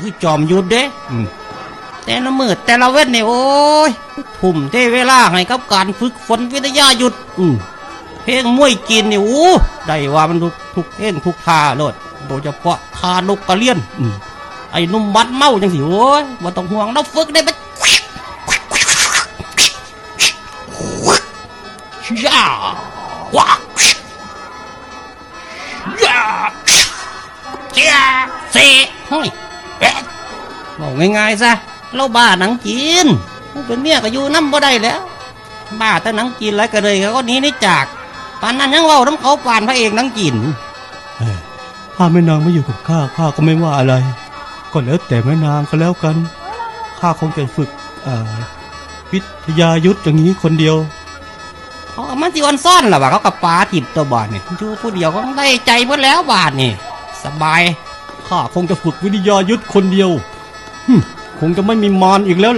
คือจอมยุทธเด้อืมแต่ละมืดแต่ละเว้นเนี่ยโอ้ยทุ่มเทเวลาให้กับการฝึกฝนวิทยายุทธอืมเพลงมวยจีนนี่โอ้ได้ว่ามันทุกทุกเพลงทุกท่าโลดโดยเฉพาะท่านกกระเลียนอืมไอ้หนุ่มบัดเมาจังสิโอ้ยบ่ต้องห่วงเราฝึกได้ปะย่าว้าย่าเจ้าเสเฮ้ยเอ๊ะ บอกง่ายๆซะเราบ้าหนังจีนผู้เป็นเมียก็อยู่น้ำบ่ได้แล้ว บ้าแต่หนังจีนไรก็เลยเขาก็หนี้นี่จากปานนั้นยังเว่าน้ำเขาปานพระเอกหนังจีนเอ้ยถ้าแม่นางไม่อยู่กับข้าข้าก็ไม่ว่าอะไร ก็แล้วแต่แม่นางก็แล้วกันข้าคงจะฝึกอ่าวิทยายุทธอย่างนี้คนเดียวเขาก็มันสิออนซ่อนหรอวะเขากับปลาติดตัวบาทนี่อยู่ผู้เดียวก็ได้ใจเพื่อแล้วบาทนี่สบาย ข้าคงจะฝึกวิทยายุทธคนเดียว คงจะไม่มีมารอีกแล้ว